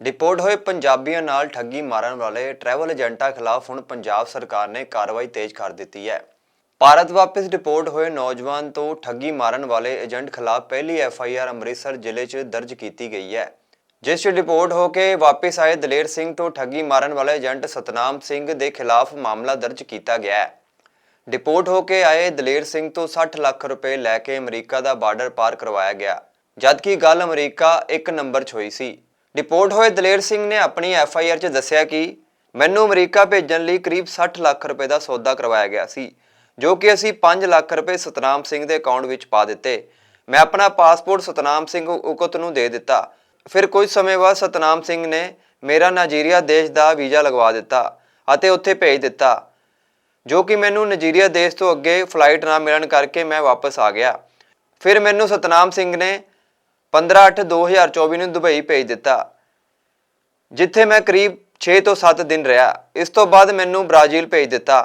Deport ਹੋਏ ਪੰਜਾਬੀਆਂ ਨਾਲ ਠੱਗੀ ਮਾਰਨ ਵਾਲੇ ਟਰੈਵਲ ਏਜੰਟਾਂ ਖਿਲਾਫ ਹੁਣ ਪੰਜਾਬ ਸਰਕਾਰ ਨੇ ਕਾਰਵਾਈ ਤੇਜ਼ ਕਰ ਦਿੱਤੀ ਹੈ। ਭਾਰਤ ਵਾਪਸ ਡਿਪੋਰਟ ਹੋਏ ਨੌਜਵਾਨ ਤੋਂ ਠੱਗੀ ਮਾਰਨ ਵਾਲੇ ਏਜੰਟ ਖਿਲਾਫ ਪਹਿਲੀ ਐਫ ਆਈ ਆਰ ਅੰਮ੍ਰਿਤਸਰ ਜ਼ਿਲ੍ਹੇ 'ਚ ਦਰਜ ਕੀਤੀ ਗਈ ਹੈ। ਜਿਸ 'ਚ ਡਿਪੋਰਟ ਹੋ ਕੇ ਵਾਪਸ ਆਏ ਦਲੇਰ ਸਿੰਘ ਤੋਂ ਠੱਗੀ ਮਾਰਨ ਵਾਲੇ ਏਜੰਟ ਸਤਨਾਮ ਸਿੰਘ ਦੇ ਖਿਲਾਫ ਮਾਮਲਾ ਦਰਜ ਕੀਤਾ ਗਿਆ ਹੈ। ਡਿਪੋਰਟ ਹੋ ਕੇ ਆਏ ਦਲੇਰ ਸਿੰਘ ਤੋਂ 60 ਲੱਖ ਰੁਪਏ ਲੈ ਕੇ ਅਮਰੀਕਾ ਦਾ ਬਾਰਡਰ ਪਾਰ ਕਰਵਾਇਆ ਗਿਆ। ਜਦਕਿ ਗੱਲ ਅਮਰੀਕਾ ਇੱਕ ਨੰਬਰ 'ਚ ਹੋਈ ਸੀ। ਡਿਪੋਰਟ ਹੋਏ ਦਲੇਰ ਸਿੰਘ ਨੇ ਆਪਣੀ ਐਫ ਆਈ ਆਰ 'ਚ ਦੱਸਿਆ ਕਿ ਮੈਨੂੰ ਅਮਰੀਕਾ ਭੇਜਣ ਲਈ ਕਰੀਬ 60 ਲੱਖ ਰੁਪਏ ਦਾ ਸੌਦਾ ਕਰਵਾਇਆ ਗਿਆ ਸੀ, ਜੋ ਕਿ ਅਸੀਂ 5 ਲੱਖ ਰੁਪਏ ਸਤਨਾਮ ਸਿੰਘ ਦੇ ਅਕਾਊਂਟ ਵਿੱਚ ਪਾ ਦਿੱਤੇ। ਮੈਂ ਆਪਣਾ ਪਾਸਪੋਰਟ ਸਤਨਾਮ ਸਿੰਘ ਉਕਤ ਨੂੰ ਦੇ ਦਿੱਤਾ। ਫਿਰ ਕੁਝ ਸਮੇਂ ਬਾਅਦ ਸਤਨਾਮ ਸਿੰਘ ਨੇ ਮੇਰਾ ਨਾਈਜੀਰੀਆ ਦੇਸ਼ ਦਾ ਵੀਜ਼ਾ ਲਗਵਾ ਦਿੱਤਾ ਅਤੇ ਉੱਥੇ ਭੇਜ ਦਿੱਤਾ, ਜੋ ਕਿ ਮੈਨੂੰ ਨਾਈਜੀਰੀਆ ਦੇਸ਼ ਤੋਂ ਅੱਗੇ ਫਲਾਈਟ ਨਾ ਮਿਲਣ ਕਰਕੇ ਮੈਂ ਵਾਪਸ ਆ ਗਿਆ। ਫਿਰ ਮੈਨੂੰ ਸਤਨਾਮ ਸਿੰਘ ਨੇ 15/8/2024 ਨੂੰ ਦੁਬਈ ਭੇਜ ਦਿੱਤਾ, ਜਿੱਥੇ ਮੈਂ ਕਰੀਬ 6 ਤੋਂ 7 ਦਿਨ ਰਿਹਾ। ਇਸ ਤੋਂ ਬਾਅਦ ਮੈਨੂੰ ਬ੍ਰਾਜ਼ੀਲ ਭੇਜ ਦਿੱਤਾ।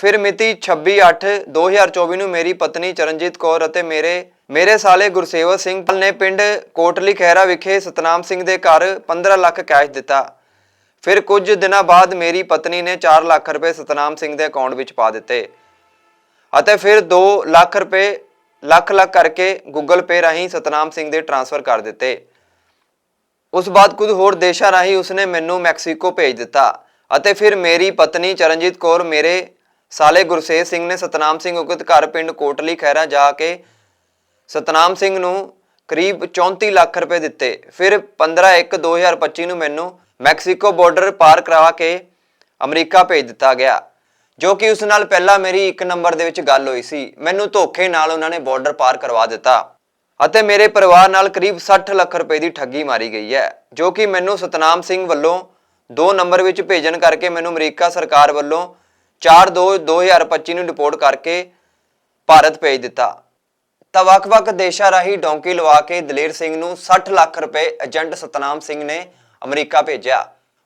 ਫਿਰ ਮਿਤੀ 26/8/2024 ਨੂੰ ਮੇਰੀ ਪਤਨੀ ਚਰਨਜੀਤ ਕੌਰ ਅਤੇ ਮੇਰੇ ਮੇਰੇ ਸਾਲੇ ਗੁਰਸੇਵਕ ਸਿੰਘ ਨੇ ਪਿੰਡ ਕੋਟਲੀ ਖਹਿਰਾ ਵਿਖੇ ਸਤਨਾਮ ਸਿੰਘ ਦੇ ਘਰ 15 ਲੱਖ ਕੈਸ਼ ਦਿੱਤਾ। ਫਿਰ ਕੁਝ ਦਿਨਾਂ ਬਾਅਦ ਮੇਰੀ ਪਤਨੀ ਨੇ 4 ਲੱਖ ਰੁਪਏ ਸਤਨਾਮ ਸਿੰਘ ਦੇ ਅਕਾਊਂਟ ਵਿੱਚ ਪਾ ਦਿੱਤੇ ਅਤੇ ਫਿਰ 2 ਲੱਖ ਰੁਪਏ ਲੱਖ ਲੱਖ ਕਰਕੇ ਗੂਗਲ ਪੇ ਰਾਹੀਂ ਸਤਨਾਮ ਸਿੰਘ ਦੇ ਟ੍ਰਾਂਸਫਰ ਕਰ ਦਿੱਤੇ। ਉਸ ਬਾਅਦ ਕੁਝ ਹੋਰ ਦੇਸ਼ਾਂ ਰਾਹੀਂ ਉਸਨੇ ਮੈਨੂੰ ਮੈਕਸੀਕੋ ਭੇਜ ਦਿੱਤਾ ਅਤੇ ਫਿਰ ਮੇਰੀ ਪਤਨੀ ਚਰਨਜੀਤ ਕੌਰ, ਮੇਰੇ ਸਾਲੇ ਗੁਰਸੇਵ ਸਿੰਘ ਨੇ ਸਤਨਾਮ ਸਿੰਘ ਉਕਤ ਘਰ ਪਿੰਡ ਕੋਟਲੀ ਖੈਰਾ ਜਾ ਕੇ ਸਤਨਾਮ ਸਿੰਘ ਨੂੰ ਕਰੀਬ 34 ਲੱਖ ਰੁਪਏ ਦਿੱਤੇ। ਫਿਰ 15/1/2025 ਨੂੰ ਮੈਨੂੰ ਮੈਕਸੀਕੋ ਬਾਰਡਰ ਪਾਰ ਕਰਾ ਕੇ ਅਮਰੀਕਾ ਭੇਜ ਦਿੱਤਾ ਗਿਆ। ਜੋ ਕਿ ਉਸ ਨਾਲ ਪਹਿਲਾਂ ਮੇਰੀ ਇੱਕ ਨੰਬਰ ਦੇ ਵਿੱਚ ਗੱਲ ਹੋਈ ਸੀ। ਮੈਨੂੰ ਧੋਖੇ ਨਾਲ ਉਹਨਾਂ ਨੇ ਬਾਰਡਰ ਪਾਰ ਕਰਵਾ ਦਿੱਤਾ ਅਤੇ ਮੇਰੇ ਪਰਿਵਾਰ ਨਾਲ ਕਰੀਬ 60 ਲੱਖ ਰੁਪਏ ਦੀ ਠੱਗੀ ਮਾਰੀ ਗਈ ਹੈ, ਜੋ ਕਿ ਮੈਨੂੰ ਸਤਨਾਮ ਸਿੰਘ ਵੱਲੋਂ ਦੋ ਨੰਬਰ ਵਿੱਚ ਭੇਜਣ ਕਰਕੇ ਮੈਨੂੰ ਅਮਰੀਕਾ ਸਰਕਾਰ ਵੱਲੋਂ 4/2/2025 ਨੂੰ ਰਿਪੋਰਟ ਕਰਕੇ ਭਾਰਤ ਭੇਜ ਦਿੱਤਾ। ਤਾਂ ਵੱਖ-ਵੱਖ ਦੇਸ਼ਾਂ ਰਾਹੀਂ ਡੌਂਕੀ ਲਵਾ ਕੇ ਦਲੇਰ ਸਿੰਘ ਨੂੰ 60 ਲੱਖ ਰੁਪਏ ਏਜੰਟ ਸਤਨਾਮ ਸਿੰਘ ਨੇ ਅਮਰੀਕਾ ਭੇਜਿਆ।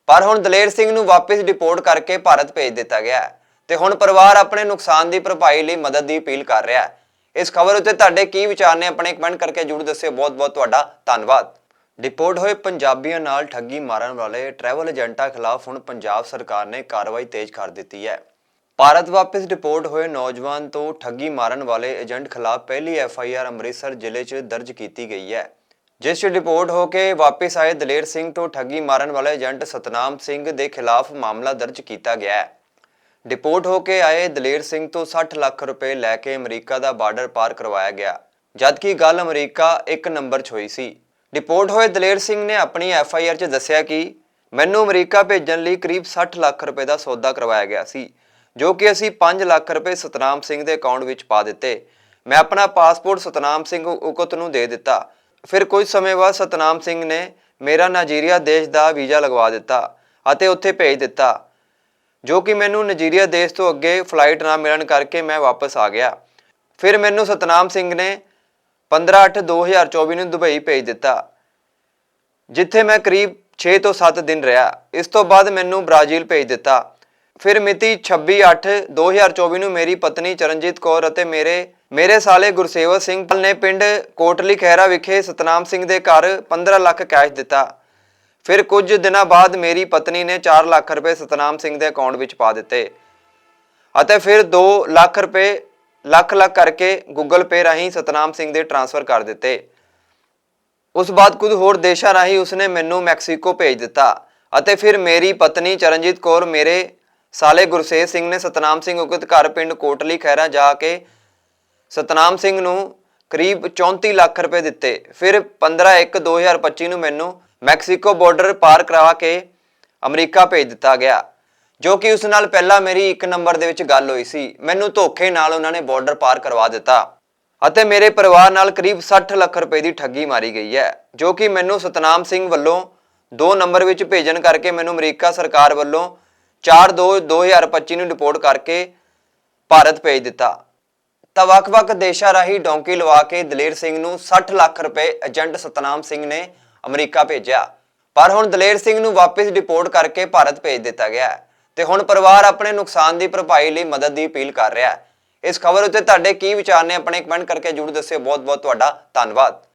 ਪਰ ਹੁਣ ਦਲੇਰ ਸਿੰਘ ਨੂੰ ਵਾਪਸ ਡਿਪੋਰਟ ਕਰਕੇ ਭਾਰਤ ਭੇਜ ਦਿੱਤਾ ਗਿਆ ਹੈ। ਤੇ ਹੁਣ ਪਰਿਵਾਰ ਆਪਣੇ ਨੁਕਸਾਨ ਦੀ ਭਰਪਾਈ ਲਈ ਮਦਦ ਦੀ ਅਪੀਲ ਕਰ ਰਿਹਾ ਹੈ। ਇਸ ਖਬਰ ਉੱਤੇ ਤੁਹਾਡੇ ਕੀ ਵਿਚਾਰ ਨੇ ਆਪਣੇ ਕਮੈਂਟ ਕਰਕੇ ਜਰੂਰ ਦੱਸਿਓ। ਬਹੁਤ-ਬਹੁਤ ਤੁਹਾਡਾ ਧੰਨਵਾਦ। ਡਿਪੋਰਟ ਹੋਏ ਪੰਜਾਬੀਆਂ ਨਾਲ ਠੱਗੀ ਮਾਰਨ ਵਾਲੇ ਟਰੈਵਲ ਏਜੰਟਾਂ ਖਿਲਾਫ ਹੁਣ ਪੰਜਾਬ ਸਰਕਾਰ ਨੇ ਕਾਰਵਾਈ ਤੇਜ਼ ਕਰ ਦਿੱਤੀ ਹੈ। ਭਾਰਤ ਵਾਪਸ ਡਿਪੋਰਟ ਹੋਏ ਨੌਜਵਾਨ ਤੋਂ ਠੱਗੀ ਮਾਰਨ ਵਾਲੇ ਏਜੰਟ ਖਿਲਾਫ ਪਹਿਲੀ ਐਫ ਆਈ ਆਰ ਅੰਮ੍ਰਿਤਸਰ ਜ਼ਿਲ੍ਹੇ 'ਚ ਦਰਜ ਕੀਤੀ ਗਈ ਹੈ। ਜਿਸ 'ਚ ਡਿਪੋਰਟ ਹੋ ਕੇ ਵਾਪਸ ਆਏ ਦਲੇਰ ਸਿੰਘ ਤੋਂ ਠੱਗੀ ਮਾਰਨ ਵਾਲੇ ਏਜੰਟ ਸਤਨਾਮ ਸਿੰਘ ਦੇ ਖਿਲਾਫ ਮਾਮਲਾ ਦਰਜ ਕੀਤਾ ਗਿਆ ਹੈ। ਡਿਪੋਰਟ ਹੋ ਕੇ ਆਏ ਦਲੇਰ ਸਿੰਘ ਤੋਂ 60 ਲੱਖ ਰੁਪਏ ਲੈ ਕੇ ਅਮਰੀਕਾ ਦਾ ਬਾਰਡਰ ਪਾਰ ਕਰਵਾਇਆ ਗਿਆ। ਜਦਕਿ ਗੱਲ ਅਮਰੀਕਾ ਇੱਕ ਨੰਬਰ 'ਚ ਹੋਈ ਸੀ। ਡਿਪੋਰਟ ਹੋਏ ਦਲੇਰ ਸਿੰਘ ਨੇ ਆਪਣੀ ਐਫ ਆਈ ਆਰ 'ਚ ਦੱਸਿਆ ਕਿ ਮੈਨੂੰ ਅਮਰੀਕਾ ਭੇਜਣ ਲਈ ਕਰੀਬ 60 ਲੱਖ ਰੁਪਏ ਦਾ ਸੌਦਾ ਕਰਵਾਇਆ ਗਿਆ ਸੀ, ਜੋ ਕਿ ਅਸੀਂ 5 ਲੱਖ ਰੁਪਏ ਸਤਨਾਮ ਸਿੰਘ ਦੇ ਅਕਾਊਂਟ ਵਿੱਚ ਪਾ ਦਿੱਤੇ। ਮੈਂ ਆਪਣਾ ਪਾਸਪੋਰਟ ਸਤਨਾਮ ਸਿੰਘ ਉਕਤ ਨੂੰ ਦੇ ਦਿੱਤਾ। ਫਿਰ ਕੁਝ ਸਮੇਂ ਬਾਅਦ ਸਤਨਾਮ ਸਿੰਘ ਨੇ ਮੇਰਾ ਨਾਈਜੀਰੀਆ ਦੇਸ਼ ਦਾ ਵੀਜ਼ਾ ਲਗਵਾ ਦਿੱਤਾ ਅਤੇ ਉੱਥੇ ਭੇਜ ਦਿੱਤਾ। ਜੋ ਕਿ ਮੈਨੂੰ ਨਾਈਜੀਰੀਆ ਦੇਸ਼ ਤੋਂ ਅੱਗੇ ਫਲਾਈਟ ਨਾ ਮਿਲਣ ਕਰਕੇ ਮੈਂ ਵਾਪਸ ਆ ਗਿਆ। ਫਿਰ ਮੈਨੂੰ ਸਤਨਾਮ ਸਿੰਘ ਨੇ 15/8/2024 ਨੂੰ ਦੁਬਈ ਭੇਜ ਦਿੱਤਾ, ਜਿੱਥੇ ਮੈਂ ਕਰੀਬ 6 ਤੋਂ 7 ਦਿਨ ਰਿਹਾ। ਇਸ ਤੋਂ ਬਾਅਦ ਮੈਨੂੰ ਬ੍ਰਾਜ਼ੀਲ ਭੇਜ ਦਿੱਤਾ। ਫਿਰ ਮਿਤੀ 26/8/2024 ਨੂੰ ਮੇਰੀ ਪਤਨੀ ਚਰਨਜੀਤ ਕੌਰ ਅਤੇ ਮੇਰੇ ਮੇਰੇ ਸਾਲੇ ਗੁਰਸੇਵਕ ਸਿੰਘ ਨੇ ਪਿੰਡ ਕੋਟਲੀ ਖਹਿਰਾ ਵਿਖੇ ਸਤਨਾਮ ਸਿੰਘ ਦੇ ਘਰ 15 ਲੱਖ ਕੈਸ਼ ਦਿੱਤਾ। ਫਿਰ ਕੁਝ ਦਿਨਾਂ ਬਾਅਦ ਮੇਰੀ ਪਤਨੀ ਨੇ 4 ਲੱਖ ਰੁਪਏ ਸਤਨਾਮ ਸਿੰਘ ਦੇ ਅਕਾਊਂਟ ਵਿੱਚ ਪਾ ਦਿੱਤੇ। ਅਤੇ ਫਿਰ 2 ਲੱਖ ਰੁਪਏ ਲੱਖ ਲੱਖ ਕਰਕੇ ਗੂਗਲ ਪੇ ਰਾਹੀਂ ਸਤਨਾਮ ਸਿੰਘ ਦੇ ਟ੍ਰਾਂਸਫਰ ਕਰ ਦਿੱਤੇ। ਉਸ ਬਾਅਦ ਕੁਝ ਹੋਰ ਦੇਸ਼ਾਂ ਰਾਹੀਂ ਉਸਨੇ ਮੈਨੂੰ ਮੈਕਸੀਕੋ ਭੇਜ ਦਿੱਤਾ ਅਤੇ ਫਿਰ ਮੇਰੀ ਪਤਨੀ ਚਰਨਜੀਤ ਕੌਰ ਮੇਰੇ ਸਾਲੇ ਗੁਰਸੇਵ ਸਿੰਘ ਨੇ ਸਤਨਾਮ ਸਿੰਘ ਉਕਤ ਘਰ ਪਿੰਡ ਕੋਟਲੀ ਖਹਿਰਾ ਜਾ ਕੇ ਸਤਨਾਮ ਸਿੰਘ ਨੂੰ ਕਰੀਬ 34 ਲੱਖ ਰੁਪਏ ਦਿੱਤੇ। ਫਿਰ 15/1/2025 ਨੂੰ ਮੈਨੂੰ ਮੈਕਸੀਕੋ ਬਾਰਡਰ ਪਾਰ ਕਰਾ ਕੇ ਅਮਰੀਕਾ ਭੇਜ ਦਿੱਤਾ ਗਿਆ, ਜੋ ਕਿ ਉਸ ਨਾਲ ਪਹਿਲਾਂ ਮੇਰੀ ਇੱਕ ਨੰਬਰ ਦੇ ਵਿੱਚ ਗੱਲ ਹੋਈ ਸੀ। ਮੈਨੂੰ ਧੋਖੇ ਨਾਲ ਉਹਨਾਂ ਨੇ ਬਾਰਡਰ ਪਾਰ ਕਰਵਾ ਦਿੱਤਾ ਅਤੇ ਮੇਰੇ ਪਰਿਵਾਰ ਨਾਲ ਕਰੀਬ 60 ਲੱਖ ਰੁਪਏ ਦੀ ਠੱਗੀ ਮਾਰੀ ਗਈ ਹੈ, ਜੋ ਕਿ ਮੈਨੂੰ ਸਤਨਾਮ ਸਿੰਘ ਵੱਲੋਂ ਦੋ ਨੰਬਰ ਵਿੱਚ ਭੇਜਣ ਕਰਕੇ ਮੈਨੂੰ ਅਮਰੀਕਾ ਸਰਕਾਰ ਵੱਲੋਂ 4/2/2025 ਨੂੰ ਰਿਪੋਰਟ ਕਰਕੇ ਭਾਰਤ ਭੇਜ ਦਿੱਤਾ। ਤਾਂ ਵੱਖ-ਵੱਖ ਦੇਸ਼ਾਂ ਰਾਹੀਂ ਡੌਂਕੀ ਲਵਾ ਕੇ ਦਲੇਰ ਸਿੰਘ ਨੂੰ 60 ਲੱਖ ਰੁਪਏ ਏਜੰਟ ਸਤਨਾਮ ਸਿੰਘ ਨੇ ਅਮਰੀਕਾ ਭੇਜਿਆ। ਪਰ ਹੁਣ ਦਲੇਰ ਸਿੰਘ ਨੂੰ ਵਾਪਸ ਡਿਪੋਰਟ ਕਰਕੇ ਭਾਰਤ ਭੇਜ ਦਿੱਤਾ ਗਿਆ ਹੈ ਤੇ ਹੁਣ ਪਰਿਵਾਰ ਆਪਣੇ ਨੁਕਸਾਨ ਦੀ ਭਰਪਾਈ ਲਈ ਮਦਦ ਦੀ ਅਪੀਲ ਕਰ ਰਿਹਾ ਹੈ। ਇਸ ਖਬਰ ਉੱਤੇ ਤੁਹਾਡੇ ਕੀ ਵਿਚਾਰ ਨੇ, ਆਪਣੇ ਕਮੈਂਟ ਕਰਕੇ ਜਰੂਰ ਦੱਸਿਓ। ਬਹੁਤ ਬਹੁਤ ਤੁਹਾਡਾ ਧੰਨਵਾਦ।